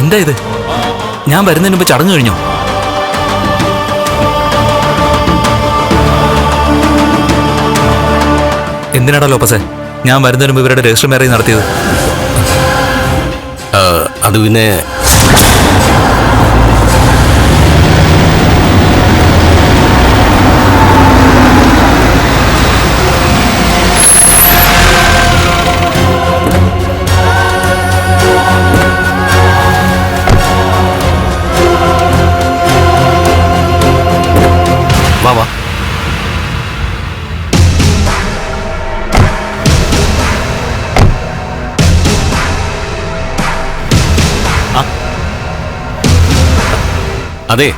എന്താ ഇത്? ഞാൻ വരുന്നതിന് മുമ്പ് ചടങ്ങ് കഴിഞ്ഞോ? എന്തിനാടാ ലോപ്പസെ? ഞാൻ വരുന്നതിന് മുമ്പ് ഇവരുടെ രജിസ്റ്റർ മാരേജ് നടത്തിയത് അത് പിന്നെ അതെ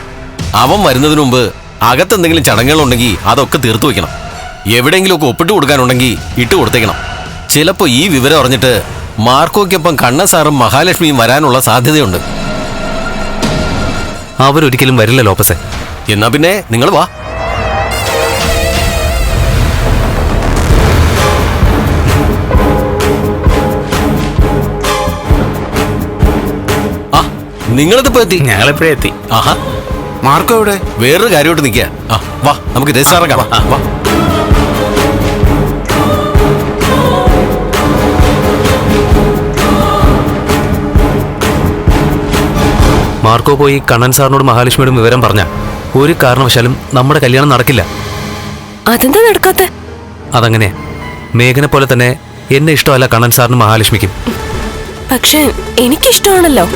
അവൻ വരുന്നതിന് മുമ്പ് അകത്ത് എന്തെങ്കിലും ചടങ്ങുകളുണ്ടെങ്കിൽ അതൊക്കെ തീർത്തു വെക്കണം എവിടെയെങ്കിലുമൊക്കെ ഒപ്പിട്ട് കൊടുക്കാനുണ്ടെങ്കിൽ ഇട്ട് കൊടുത്തേക്കണം. ചിലപ്പോൾ ഈ വിവരം അറിഞ്ഞിട്ട് മാർക്കോയ്ക്കൊപ്പം കണ്ണൻ സാറും മഹാലക്ഷ്മിയും വരാനുള്ള സാധ്യതയുണ്ട്. അവരൊരിക്കലും വരില്ല ലോപ്പസെ. എന്നാ പിന്നെ നിങ്ങൾ വാ. നിങ്ങളിതിപ്പോ എത്തി? ഞങ്ങളെപ്പോഴേ എത്തി. ആഹാ. മാർക്കോ എവിടെ? വേറൊരു കാര്യമായിട്ട് നിൽക്കുക. ആ വാ നമുക്ക് രജിസ്ട്രാറെ കാണാം. വാ. മാർക്കോ പോയി കണ്ണൻ സാറിനോട് മഹാലക്ഷ്മിയോടും വിവരം പറഞ്ഞ ഒരു കാരണവശാലും നമ്മുടെ കല്യാണം നടക്കില്ല. അതെന്താ നടക്കാത്ത? അതങ്ങനെ. മേഘനെ പോലെ തന്നെ എന്നെ ഇഷ്ടമല്ല കണ്ണൻ സാറിനും മഹാലക്ഷ്മിക്കും. പക്ഷെ എനിക്കിഷ്ടമാണല്ലോ.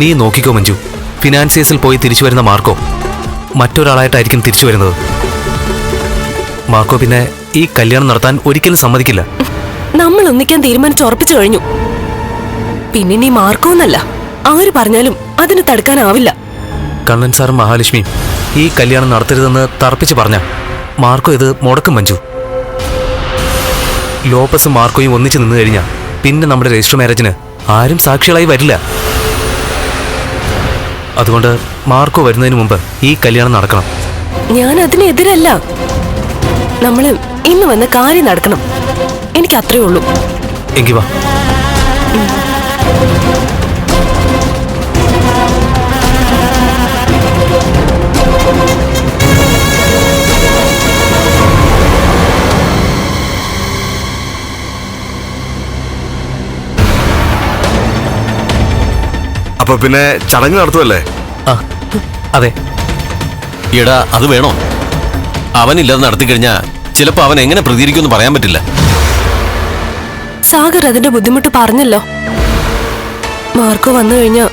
നീ നോക്കിക്കോ മഞ്ജു. ഫിനാൻസിയേഴ്സിൽ പോയി തിരിച്ചു വരുന്ന മാർക്കോ. മറ്റൊരാളായിട്ടായിരിക്കും തിരിച്ചു വരുന്നത്. മാർക്കോ പിന്നെ ഈ കല്യാണം നടത്താൻ ഒരിക്കലും സമ്മതിക്കില്ല. നമ്മൾ ഒന്നിക്കാൻ തീരുമാനിച്ച് ഉറപ്പിച്ചു കഴിഞ്ഞു. പിന്നെ നീ മാർക്കോ എന്നല്ല. ആര് പറഞ്ഞാലും അതിന് തടുക്കാനാവില്ല. കണ്ണൻ സാറും മഹാലക്ഷ്മിയും ഈ കല്യാണം നടത്തരുതെന്ന് തറപ്പിച്ച് പറഞ്ഞ മാർക്കോ ഇത് മുടക്കും മഞ്ജു. ലോപ്പസും മാർക്കോയും ഒന്നിച്ചു നിന്ന് കഴിഞ്ഞാൽ പിന്നെ നമ്മുടെ രജിസ്റ്റർ മാരേജിന് ആരും സാക്ഷികളായി വരില്ല. അതുകൊണ്ട് മാർക്കോ വരുന്നതിന് മുമ്പ് ഈ കല്യാണം നടക്കണം. ഞാൻ അതിനെതിരല്ല നമ്മൾ ഇന്ന് വന്ന് കാര്യം നടക്കണം എനിക്ക് അത്രേ ഉള്ളൂ. എങ്കി വാ. അപ്പൊ പിന്നെ ചടങ്ങ് നടത്തുമല്ലേ അതെ. എടാ അത് വേണോ? അവനില്ലാതെ നടത്തി ചിലപ്പോ അവൻ എങ്ങനെ പ്രതികരിക്കുമെന്ന് പറയാൻ പറ്റില്ല. സാഗർ അതിന്റെ ബുദ്ധിമുട്ട് പറഞ്ഞല്ലോ. മാർക്കോ വന്നു കഴിഞ്ഞാ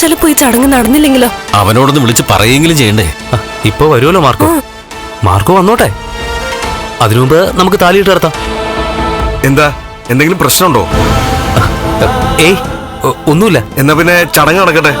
ചിലപ്പോ ഈ ചടങ്ങ് നടന്നില്ലെങ്കിലോ? അവനോടൊന്ന് വിളിച്ച് പറയെങ്കിലും ചെയ്യണ്ടേ? ഇപ്പൊ വരുമല്ലോ മാർക്കോ. മാർക്കോ വന്നോട്ടെ. അതിനു മുമ്പ് നമുക്ക് താലിയിട്ട് നടത്താം. എന്താ? എന്തെങ്കിലും പ്രശ്നമുണ്ടോ? ഏയ് ഒന്നുമില്ല. എന്നാ പിന്നെ ചടങ്ങ് നടക്കട്ടെ.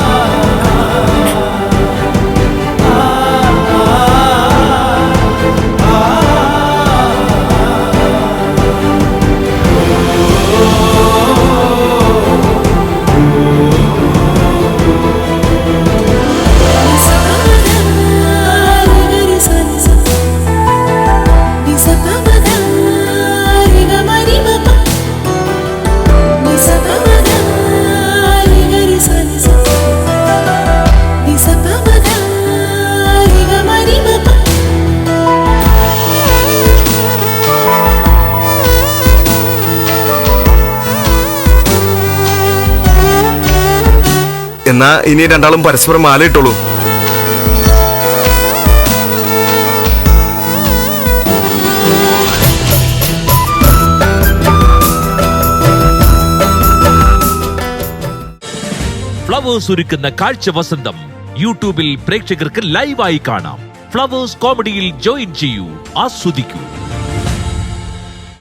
എന്നാ ഇനി രണ്ടാളും പരസ്പരം മാലയിട്ടോളൂ ഫ്ലവേഴ്സ് ഒരുക്കുന്ന കാഴ്ച വസന്തം. യൂട്യൂബിൽ പ്രേക്ഷകർക്ക് ലൈവായി കാണാം. ഫ്ലവേഴ്സ് കോമഡിയിൽ ജോയിൻ ചെയ്യൂ. ആസ്വദിക്കൂ.